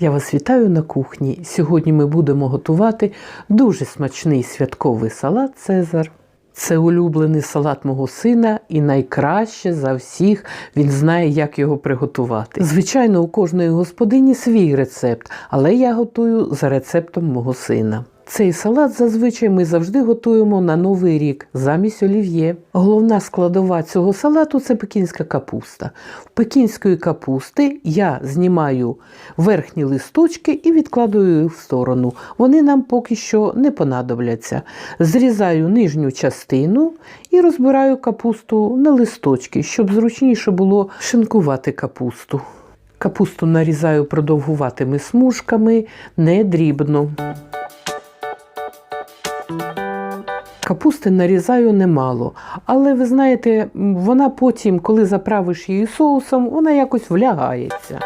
Я вас вітаю на кухні. Сьогодні ми будемо готувати дуже смачний святковий салат Цезар. Це улюблений салат мого сина і найкраще за всіх він знає, як його приготувати. Звичайно, у кожної господині свій рецепт, але я готую за рецептом мого сина. Цей салат зазвичай ми завжди готуємо на новий рік замість олів'є. Головна складова цього салату це пекінська капуста. В пекінської капусти я знімаю верхні листочки і відкладаю їх в сторону. Вони нам поки що не понадобляться. Зрізаю нижню частину і розбираю капусту на листочки, щоб зручніше було шинкувати капусту. Капусту нарізаю продовгуватими смужками, не дрібно. Капусти нарізаю немало, але ви знаєте, вона потім, коли заправиш її соусом, вона якось влягається.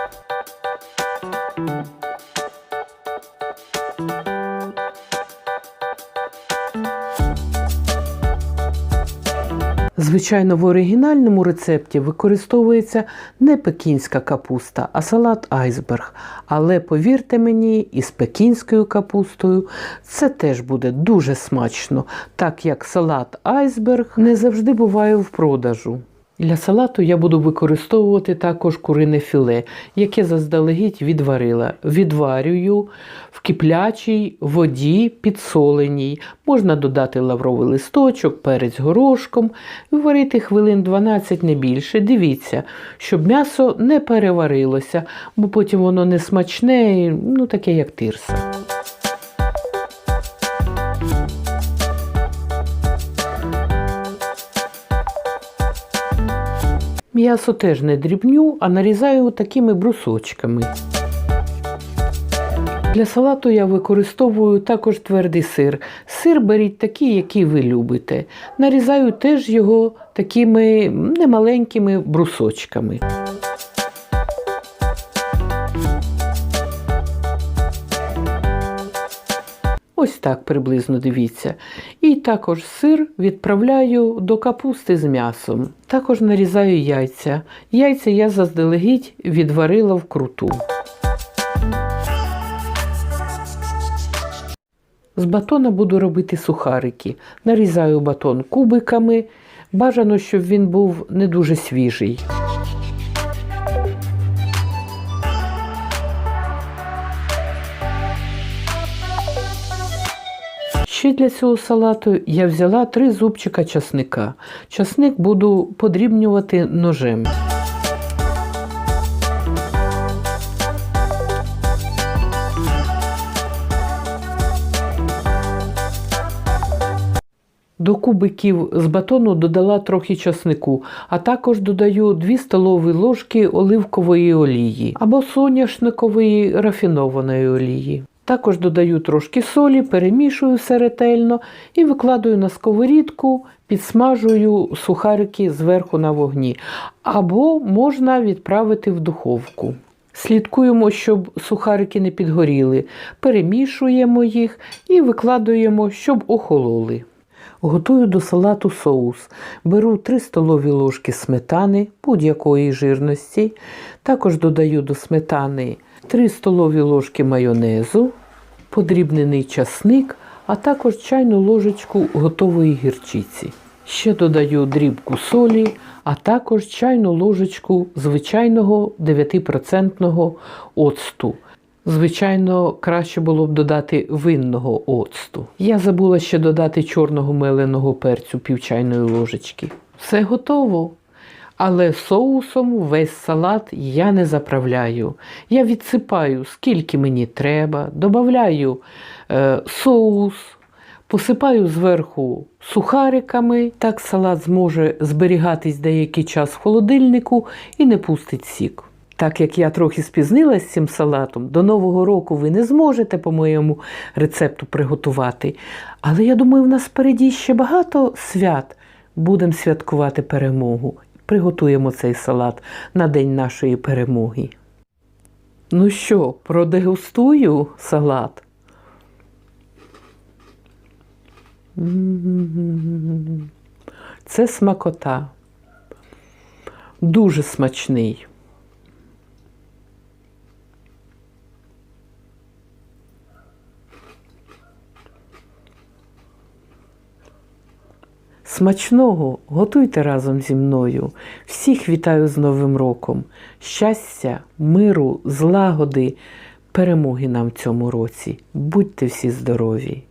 Звичайно, в оригінальному рецепті використовується не пекінська капуста, а салат айсберг. Але повірте мені, із пекінською капустою це теж буде дуже смачно, так як салат айсберг не завжди буває в продажу. Для салату я буду використовувати також курине філе, яке заздалегідь відварила. Відварюю в киплячій воді підсоленій. Можна додати лавровий листочок, перець горошком варити хвилин 12 не більше. Дивіться, щоб м'ясо не переварилося, бо потім воно не смачне, ну таке як тирса. М'ясо теж не дрібню, а нарізаю такими брусочками. Для салату я використовую також твердий сир. Сир беріть такий, який ви любите. Нарізаю теж його такими немаленькими брусочками. Ось так приблизно дивіться. І також сир відправляю до капусти з м'ясом. Також нарізаю яйця. Яйця я заздалегідь відварила вкруту. З батона буду робити сухарики. Нарізаю батон кубиками. Бажано, щоб він був не дуже свіжий. Ще для цього салату я взяла три зубчика часника. Часник буду подрібнювати ножем. До кубиків з батону додала трохи часнику, а також додаю 2 столові ложки оливкової олії або соняшникової рафінованої олії. Також додаю трошки солі, перемішую все ретельно і викладаю на сковорідку, підсмажую сухарики зверху на вогні. Або можна відправити в духовку. Слідкуємо, щоб сухарики не підгоріли, перемішуємо їх і викладуємо, щоб охололи. Готую до салату соус. Беру 3 столові ложки сметани будь-якої жирності. Також додаю до сметани 3 столові ложки майонезу, подрібнений часник, а також чайну ложечку готової гірчиці. Ще додаю дрібку солі, а також чайну ложечку звичайного 9% оцту. Звичайно, краще було б додати винного оцту. Я забула ще додати чорного меленого перцю пів чайної ложечки. Все готово. Але соусом весь салат я не заправляю. Я відсипаю, скільки мені треба, додаю е, соус, посипаю зверху сухариками. Так салат зможе зберігатись деякий час в холодильнику і не пустить сік. Так як я трохи спізнилась з цим салатом, до Нового року ви не зможете по моєму рецепту приготувати. Але я думаю, в нас впереді ще багато свят. Будемо святкувати перемогу. Приготуємо цей салат на день нашої перемоги. Ну що, продегустую салат? Це смакота. Дуже смачний. Смачного готуйте разом зі мною. Всіх вітаю з Новим роком. Щастя, миру, злагоди, перемоги нам в цьому році. Будьте всі здорові!